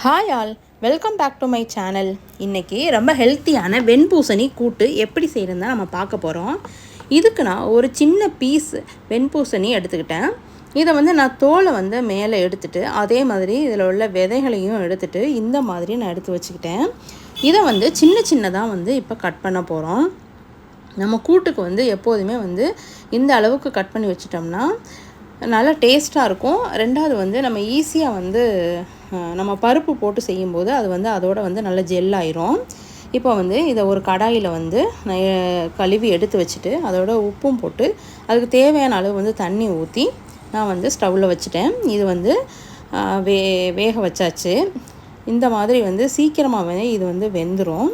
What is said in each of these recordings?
Hi all welcome back to my channel இன்றைக்கி ரொம்ப ஹெல்த்தியான வெண்பூசணி கூட்டு எப்படி செய்யறதுன்னு நம்ம பார்க்க போகிறோம் இதுக்கு நான் ஒரு சின்ன பீஸ் வெண்பூசணி எடுத்துக்கிட்டேன். இதை வந்து நான் தோலை வந்து மேலே எடுத்துகிட்டு அதே மாதிரி இதில் உள்ள விதைகளையும் எடுத்துகிட்டு இந்த மாதிரி நான் எடுத்து வச்சுக்கிட்டேன். இதை வந்து சின்ன சின்னதாக வந்து இப்போ கட் பண்ண போகிறோம் நம்ம கூட்டுக்கு வந்து எப்போதுமே வந்து இந்த அளவுக்கு கட் பண்ணி வச்சிட்டோம்னா நல்லா டேஸ்ட்டாக இருக்கும். ரெண்டாவது வந்து நம்ம ஈஸியாக வந்து நம்ம பருப்பு போட்டு செய்யும்போது அது வந்து அதோட வந்து நல்ல ஜெல் ஆயிரும். இப்போ வந்து இதை ஒரு கடாயில் வந்து நான் கழுவி எடுத்து வச்சுட்டு அதோட உப்பும் போட்டு அதுக்கு தேவையான அளவு வந்து தண்ணி ஊற்றி நான் வந்து ஸ்டவ்வில் வச்சுட்டேன். இது வந்து வே வேக வச்சாச்சு. இந்த மாதிரி வந்து சீக்கிரமாகவே இது வந்து வெந்துடும்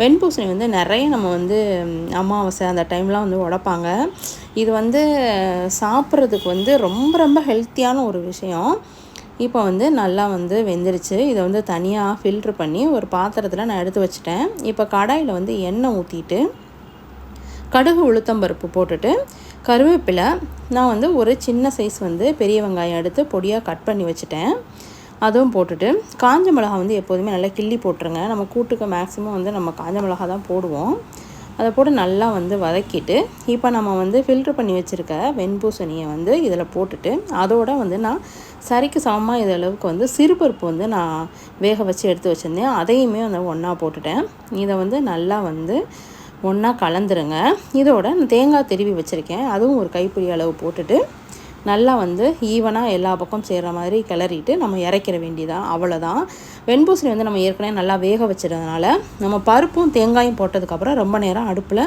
வெண்பூசணி வந்து நிறைய நம்ம வந்து அமாவாசை அந்த டைம்லாம் வந்து உடைப்பாங்க. இது வந்து சாப்பிட்றதுக்கு வந்து ரொம்ப ரொம்ப ஹெல்த்தியான ஒரு விஷயம். இப்போ வந்து நல்லா வந்து வெந்துருச்சு. இதை வந்து தனியாக ஃபில்ட்ரு பண்ணி ஒரு பாத்திரத்தில் நான் எடுத்து வச்சுட்டேன். இப்போ கடாயில் வந்து எண்ணெய் ஊற்றிட்டு கடுகு உளுத்தம்பருப்பு போட்டுட்டு கருவேப்பிலை நான் வந்து ஒரு சின்ன சைஸ் வந்து பெரிய வெங்காயம் எடுத்து பொடியாக கட் பண்ணி வச்சுட்டேன். அதுவும் போட்டுட்டு காஞ்ச மிளகா வந்து எப்போதுமே நல்லா கிள்ளி போட்டுருங்க. நம்ம கூட்டுக்கு மேக்ஸிமம் வந்து நம்ம காஞ்ச மிளகா தான் போடுவோம். அதை போட்டு நல்லா வந்து வதக்கிட்டு இப்போ நம்ம வந்து ஃபில்ட்ரு பண்ணி வச்சுருக்க வெண்பூசணியை வந்து இதில் போட்டுட்டு அதோட வந்து நான் சரிக்கு சமமாக இது அளவுக்கு வந்து சிறுபருப்பு வந்து நான் வேக வச்சு எடுத்து வச்சுருந்தேன். அதையுமே வந்து ஒன்றா போட்டுட்டேன். இதை வந்து நல்லா வந்து ஒன்றா கலந்துருங்க. இதோட நான் தேங்காய் திருவி வச்சுருக்கேன். அதுவும் ஒரு கைப்பிடி அளவு போட்டுட்டு நல்லா வந்து ஈவனாக எல்லா பக்கம் சேர்கிற மாதிரி கிளறிட்டு நம்ம இறக்கிற வேண்டியதான் அவ்வளோதான் வெண்பூசணி வந்து நம்ம ஏற்கனவே நல்லா வேக வச்சுருந்தனால நம்ம பருப்பும் தேங்காயும் போட்டதுக்கப்புறம் ரொம்ப நேரம் அடுப்பில்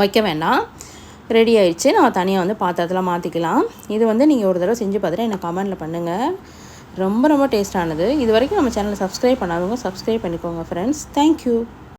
வைக்க வேண்டாம். ரெடி ஆயிடுச்சு. நம்ம தனியாக வந்து பாத்திரத்தில் மாற்றிக்கலாம் இது வந்து நீங்கள் ஒரு தடவை செஞ்சு பார்த்துட்டு எனக்கு கமெண்டில் பண்ணுங்கள் ரொம்ப ரொம்ப டேஸ்டானது இது வரைக்கும் நம்ம சேனலை சப்ஸ்கிரைப் பண்ணாதவங்க சப்ஸ்கிரைப் பண்ணிக்கோங்க ஃப்ரெண்ட்ஸ் தேங்க்யூ